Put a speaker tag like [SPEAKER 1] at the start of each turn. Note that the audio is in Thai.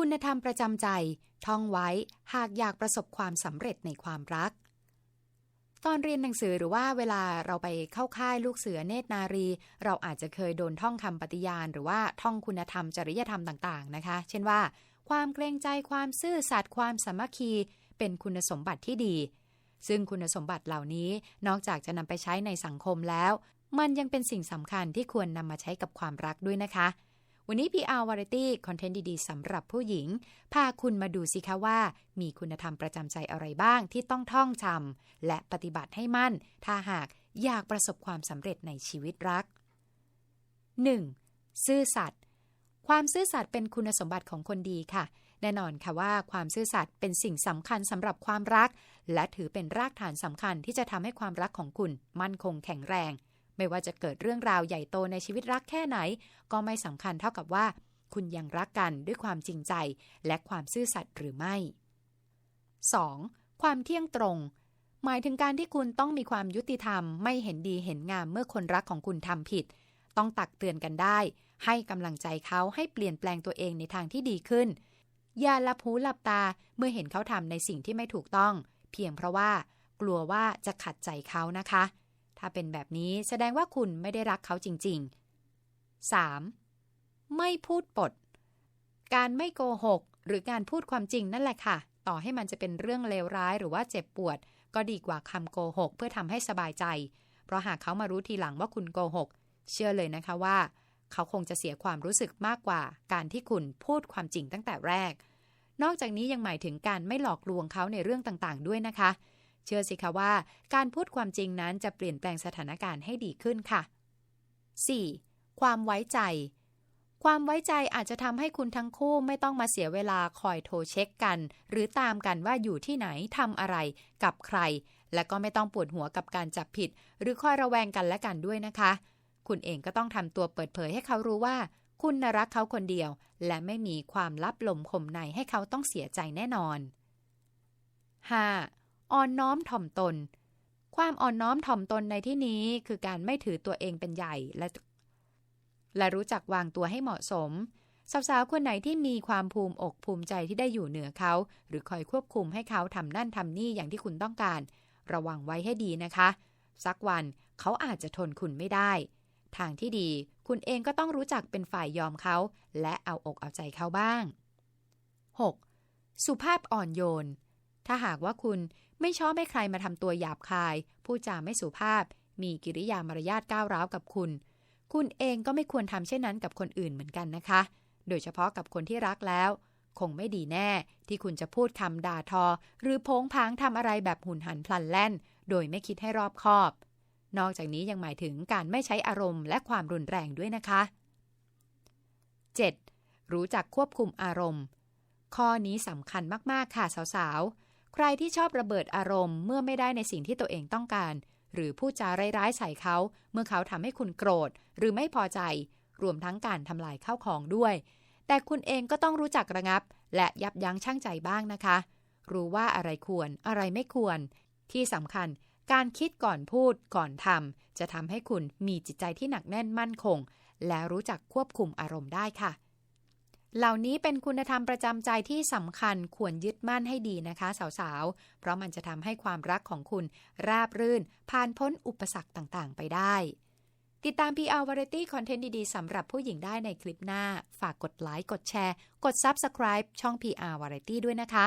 [SPEAKER 1] คุณธรรมประจำใจ ท่องไว้หากอยากประสบความสำเร็จในความรัก ตอนเรียนหนังสือหรือว่าเวลาเราไปเข้าค่ายลูกเสือเนตรนารี เราอาจจะเคยโดนท่องคำปฏิญาณ หรือว่าท่องคุณธรรมจริยธรรมต่างๆนะคะ เช่นว่า ความเกรงใจความซื่อสัตย์ความสามัคคี เป็นคุณสมบัติที่ดี ซึ่งคุณสมบัติเหล่านี้นอกจากจะนำไปใช้ในสังคมแล้ว มันยังเป็นสิ่งสำคัญที่ควรนำมาใช้กับความรักด้วยนะคะ วันนี้ PR Variety คอนเทนต์ดีๆสำหรับผู้หญิง พาคุณมาดูสิคะว่า มีคุณธรรมประจำใจอะไรบ้างที่ต้องท่องจำและปฏิบัติให้มั่น ถ้าหากอยากประสบความสำเร็จในชีวิตรัก 1. ซื่อสัตย์ความซื่อสัตย์เป็นคุณสมบัติของคนดีค่ะ แน่นอนค่ะว่าความซื่อสัตย์เป็นสิ่งสำคัญสำหรับความรัก และถือเป็นรากฐานสำคัญที่จะทำให้ความรักของคุณ มั่นคงแข็งแรง ไม่ว่าจะเกิดเรื่องราวใหญ่โตในชีวิตรักแค่ไหน ก็ไม่สำคัญเท่ากับว่า คุณยังรักกันด้วยความจริงใจ และความซื่อสัตย์หรือไม่ 2. ความเที่ยงตรง หมายถึงการที่คุณต้องมีความยุติธรรม ไม่เห็นดีเห็นงามเมื่อคนรักของคุณทำผิด ต้องตักเตือนกันได้ ให้กำลังใจเขาให้เปลี่ยนแปลงตัวเองในทางที่ดีขึ้น อย่าลับหูหลับตาเมื่อเห็นเขาทำในสิ่งที่ไม่ถูกต้อง เพียงเพราะว่า กลัวว่าจะขัดใจเขานะคะ ถ้าเป็นแบบนี้แสดงว่าคุณไม่ได้รักเขาจริง ๆ 3. ไม่พูดปด การไม่โกหก หรือการพูดความจริงนั่นแหละค่ะ ต่อให้มันจะเป็นเรื่องเลวร้ายหรือว่าเจ็บปวด ก็ดีกว่าคำโกหก เพื่อทำให้สบายใจ เพราะหากเขามารู้ทีหลังว่าคุณโกหก เชื่อเลยนะคะว่า เขาคงจะเสียความรู้สึกมากกว่า การที่คุณพูดความจริงตั้งแต่แรก นอกจากนี้ยังหมายถึงการไม่หลอกลวงเขาในเรื่องต่างๆ ด้วยนะคะ เชื่อสิคะว่า การพูดความจริงนั้นจะเปลี่ยนแปลงสถานการณ์ให้ดีขึ้นค่ะ 4. ความไว้ใจ ความไว้ใจอาจจะทำให้คุณทั้งคู่ไม่ต้องมาเสียเวลาคอยโทรเช็คกัน หรือตามกันว่าอยู่ที่ไหนทำอะไรกับใคร และก็ไม่ต้องปวดหัวกับการจับผิด หรือคอยระแวงกันและกันด้วยนะคะ คุณเองก็ต้องทำตัวเปิดเผยให้เขารู้ว่า คุณนรักเขาคนเดียว และไม่มีความลับลมคมในให้เขาต้องเสียใจแน่นอน 5. อ่อนน้อมถ่อมตน ความอ่อนน้อมถ่อมตนในที่นี้คือการไม่ถือตัวเองเป็นใหญ่และและรู้จักวางตัวให้เหมาะสม สาวๆ คนไหนที่มีความภูมิอกภูมิใจที่ได้อยู่เหนือเขา หรือคอยควบคุมให้เขาทำนั่นทำนี่อย่างที่คุณต้องการ ระวังไว้ให้ดีนะคะ สักวันเขาอาจจะทนคุณไม่ได้ ทางที่ดีคุณเองก็ต้องรู้จักเป็นฝ่ายยอมเขา และเอาอกเอาใจเขาบ้าง 6. สุภาพอ่อนโยน ถ้าหากว่าคุณไม่ชอบให้ใครมาทำตัวหยาบคาย พูดจาไม่สุภาพ มีกิริยามารยาทก้าวร้าวกับคุณ คุณเองก็ไม่ควรทำเช่นนั้นกับคนอื่นเหมือนกันนะคะ โดยเฉพาะกับคนที่รักแล้ว คงไม่ดีแน่ ที่คุณจะพูดคำด่าทอ หรือโพงพางทำอะไรแบบหุนหันพลันแล่น โดยไม่คิดให้รอบคอบ นอกจากนี้ยังหมายถึงการไม่ใช้อารมณ์และความรุนแรงด้วยนะคะ 7. รู้จักควบคุมอารมณ์ ข้อนี้สำคัญมาก ๆ ค่ะสาว ๆ ใครที่ชอบระเบิดอารมณ์เมื่อไม่ได้ในสิ่งที่ตัวเองต้องการ หรือพูดจาร้ายๆใส่เขา เมื่อเขาทำให้คุณโกรธ หรือไม่พอใจ รวมทั้งการทำลายข้าวของด้วย แต่คุณเองก็ต้องรู้จักระงับ และยับยั้งชั่งใจบ้างนะคะ รู้ว่าอะไรควร อะไรไม่ควร ที่สำคัญ การคิดก่อนพูดก่อนทำจะทำให้คุณมีจิตใจที่หนักแน่นมั่นคง และรู้จักควบคุมอารมณ์ได้ค่ะ เหล่านี้เป็นคุณธรรมประจำใจที่สำคัญควรยึดมั่นให้ดีนะคะ สาวๆ เพราะมันจะทำให้ความรักของคุณราบรื่น ผ่านพ้นอุปสรรคต่างๆ ไปได้ ติดตาม PR Variety คอนเทนต์ดี ๆ สำหรับผู้หญิงได้ในคลิปหน้า ฝากกดไลค์ กดแชร์ กด Subscribe ช่อง PR Variety ด้วยนะคะ